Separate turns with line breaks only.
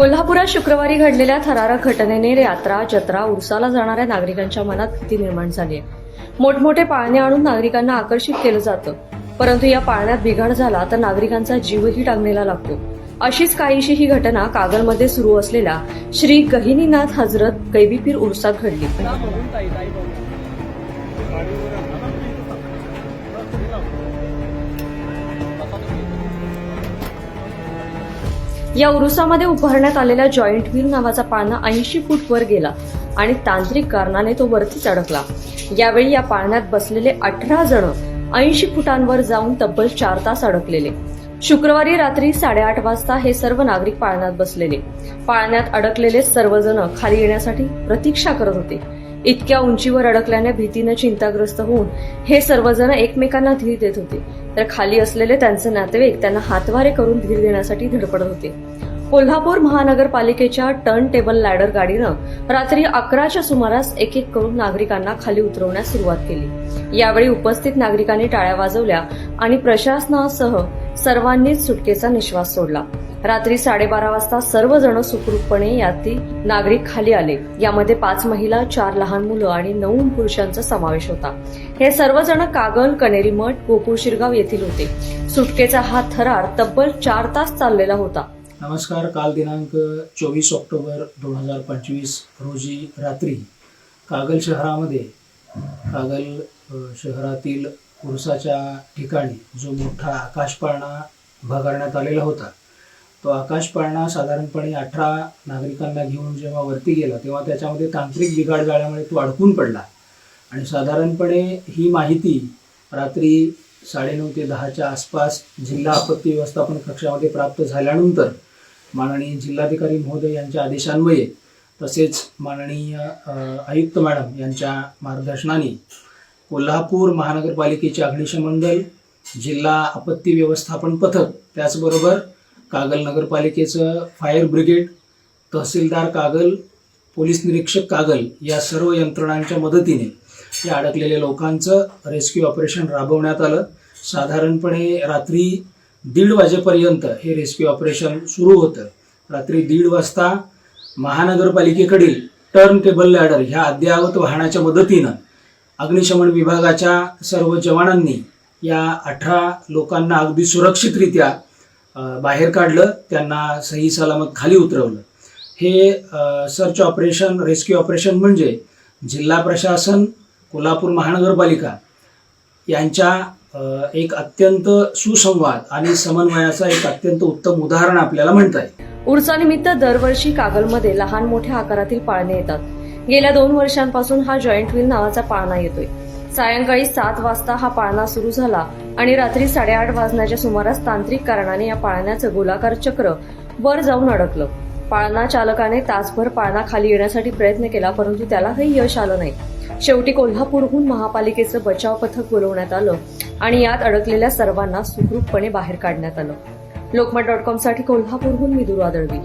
कोल्हापुरात शुक्रवारी घडलेल्या थरारक घटनेने यात्रा जत्रा उरसाला जाणाऱ्या नागरिकांच्या मनात भीती निर्माण झाली आहे. मोठमोठे पाळणे आणून नागरिकांना आकर्षित केलं जातं. परंतु या पाळण्यात बिघाड झाला तर नागरिकांचा जीवही टांगलेला लागतो. अशीच काहीशी ही घटना कागलमध्ये सुरू असलेल्या श्री गहिनीनाथ हजरत कैबीपीर उरसात घडली. या उरुसामध्ये उभारण्यात आलेल्या जॉईंट व्हील नावाचा पाळणा ऐंशी फूट वर गेला आणि तांत्रिक कारणाने तो वरतीच अडकला यावेळी या पाळण्यात बसलेले अठरा जण ऐंशी फुटांवर जाऊन तब्बल चार तास अडकलेले. शुक्रवारी रात्री साडेआठ वाजता हे सर्व नागरिक पाळण्यात बसलेले. पाळण्यात अडकलेले सर्वजण खाली येण्यासाठी प्रतीक्षा करत होते. इतक्या उंचीवर अडकल्याने भीतीनं चिंताग्रस्त होऊन हे सर्वजण एकमेकांना धीर देत होते. तर खाली असलेले त्यांचे नातेवाईक त्यांना हातवारे करून धीर देण्यासाठी धडपडत होते. कोल्हापूर महानगरपालिकेच्या टर्न टेबल लॅडर गाडीनं रात्री अकराच्या सुमारास एक एक करून नागरिकांना खाली उतरवण्यास सुरुवात केली. यावेळी उपस्थित नागरिकांनी टाळ्या वाजवल्या आणि प्रशासनासह सर्वांनीच सुटकेचा निश्वास सोडला. रात्री साडेबारा वाजता सर्वजण सुखरूपपणे यातील नागरिक खाली आले. यामध्ये पाच महिला चार लहान मुलं आणि नऊ पुरुषांचा समावेश होता. हे सर्वजण कागल कनेरी मठ गोकुळ शिरगाव येथील होते. सुटकेचा हा थरार तब्बल चार तास चाललेला होता.
नमस्कार काल दिनांक चोवीस ऑक्टोबर दोन हजार पंचवीस रोजी रात्री कागल शहरामध्ये कागल शहरातील उरसाच्या ठिकाणी जो मोठा आकाशपाळणा उभा आलेला होता तो आकाशपाळणा साधारणपणे अठरा नागरिकांना घेऊन जेव्हा वरती गेला तेव्हा त्याच्यामध्ये तांत्रिक बिघाड झाल्यामुळे तो अडकून पडला. आणि साधारणपणे ही माहिती रात्री साडेनऊ ते दहाच्या आसपास जिल्हा आपत्ती व्यवस्थापन कक्षामध्ये प्राप्त झाल्यानंतर माननीय जिल्हाधिकारी महोदय यांच्या आदेशान्वये तसेच माननीय आयुक्त मॅडम यांच्या मार्गदर्शनाने कोल्हापूर महानगरपालिकेचे अग्निशमन दल जिल्हा आपत्ती व्यवस्थापन पथक त्याचबरोबर कागल नगरपालिकेचं फायर ब्रिगेड तहसीलदार कागल पोलीस निरीक्षक कागल या सर्व यंत्रणांच्या मदतीने या अडकलेल्या लोकांचं रेस्क्यू ऑपरेशन राबवण्यात आलं. साधारणपणे रात्री दीड वाजेपर्यंत हे रेस्क्यू ऑपरेशन सुरू होतं. रात्री दीड वाजता महानगरपालिकेकडील टर्न टेबल लॅडर ह्या अद्ययावत वाहनाच्या मदतीनं अग्निशमन विभागाच्या सर्व जवानांनी या अठरा लोकांना अगदी सुरक्षितरित्या बाहेर काढलं त्यांना सही सलामत खाली उतरवलं. हे सर्च ऑपरेशन रेस्क्यू ऑपरेशन म्हणजे जिल्हा प्रशासन कोल्हापूर महानगरपालिका यांच्या एक अत्यंत सुसंवाद आणि समन्वयाचा एक अत्यंत उत्तम उदाहरण आपल्याला म्हणता येईल.
उर्सानिमित्त दरवर्षी कागलमध्ये लहान मोठ्या आकारातील पाळणे येतात. गेल्या दोन वर्षांपासून हा जॉईंट व्हील नावाचा पाळणा येतोय. सायंकाळी सात वाजता हा पाळणा सुरू झाला आणि रात्री साडेआठ वाजण्याच्या सुमारास तांत्रिक कारणाने या पाळण्याचं गोलाकार चक्र वर जाऊन अडकलं. पाळणा चालकाने तासभर पाळणा खाली येण्यासाठी प्रयत्न केला परंतु त्यालाही यश आलं नाही. शेवटी कोल्हापूरहून महापालिकेचं बचाव पथक बोलवण्यात आलं आणि यात अडकलेल्या सर्वांना सुखरूपपणे बाहेर काढण्यात आलं. लोकमत डॉट कॉमसाठी कोल्हापूरहून मी दुर्वा दळवी.